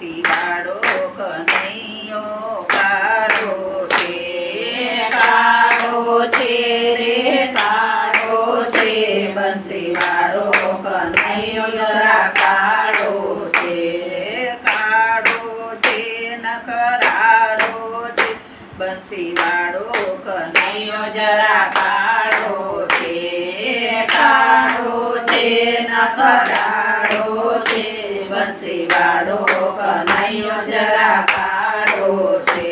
શિયાળો કનૈયો કાળો છે કાળો છે રે, કાળો છે, બંસીવાળો કનૈયો જરા કાળો છે કાળો છે, નખરાળો છે, બંસીવાળો કનૈયો જરા કાળો છે બંસીવાળો કનૈયો જરા કાળો છે.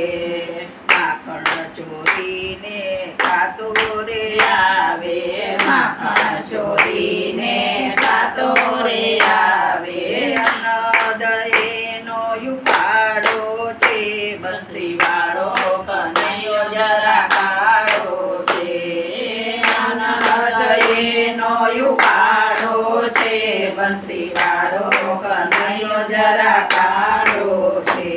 માખણ ચોરીને ખાતો રે આવે, માખણ ચોરીને ખાતો રે આવે. અનદયનો યુપાડો છે બંસીવાળો છે બંસીવાળો કનૈયો જરા કાળો છે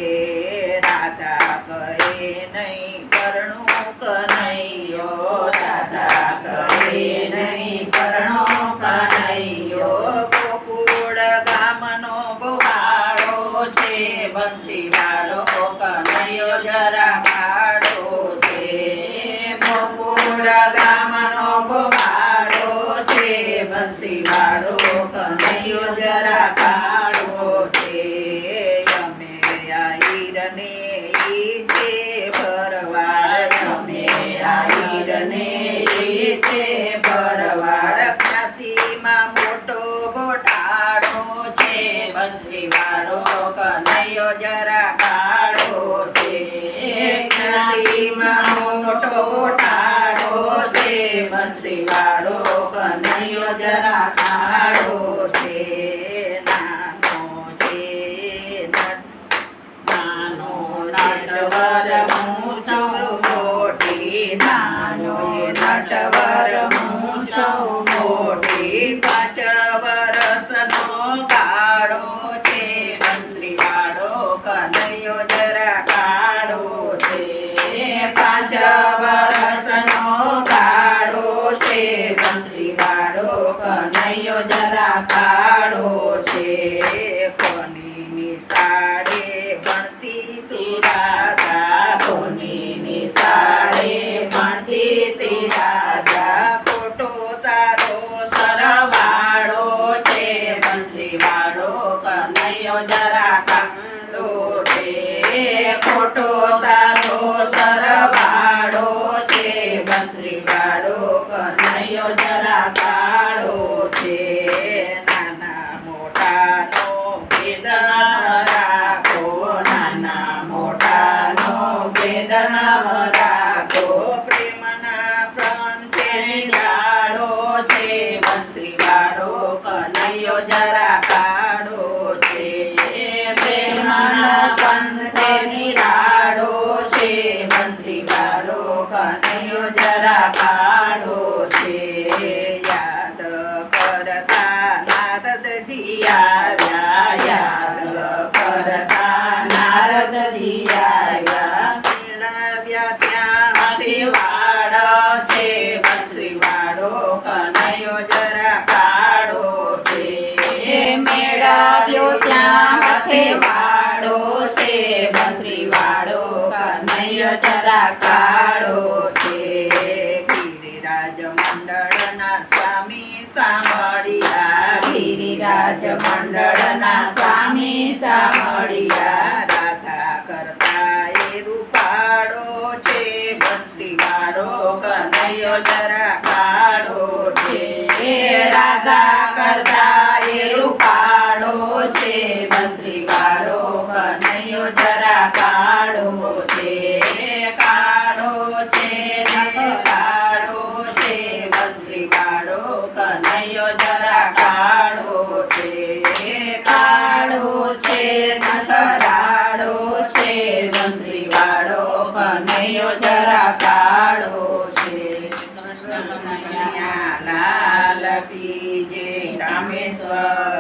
રાધા કહે નહીં પરણું કનૈયો રાધા કહે નહીં પરણો કનૈયો ગોકુળ ગામનો ગોવાળો છે બંસીવાળો કનૈયો જરા કાળો છે ગોકુળ ગામનો ગોવાળો બંસીવાળો કનૈયો જરા કાળો છે અમે આઈરને ઈ છે ભરવાડ અમે આઈરને ઈ છે ભરવાડ જ્ઞાતિમાં મોટો ગોટાળો છે. બંસીવાળો કનૈયો જરા કાળો છે જરા કાળો છે કનૈયો જરા કાળો છે ખોટો તારો સરવાળો છે. બંસરીવાળો કનૈયો જરા કનૈયો જરા કાળો છે. યાદ કરતા નારદજી આવ્યા, યાદ કરતા નારદજી આવ્યા. મેળવ્યા ત્યાં દેવાડ છે બંસીવાળો કનૈયો જરા કાળો છે. મેળવ્યો ત્યાં હાથે વાળો છે, બંસરીવાળો કનૈયો જરા કાળો છે. ગિરિરાજ મંડળના સ્વામી સાંભળ્યા. લાલ પીજે કામેશ્વર.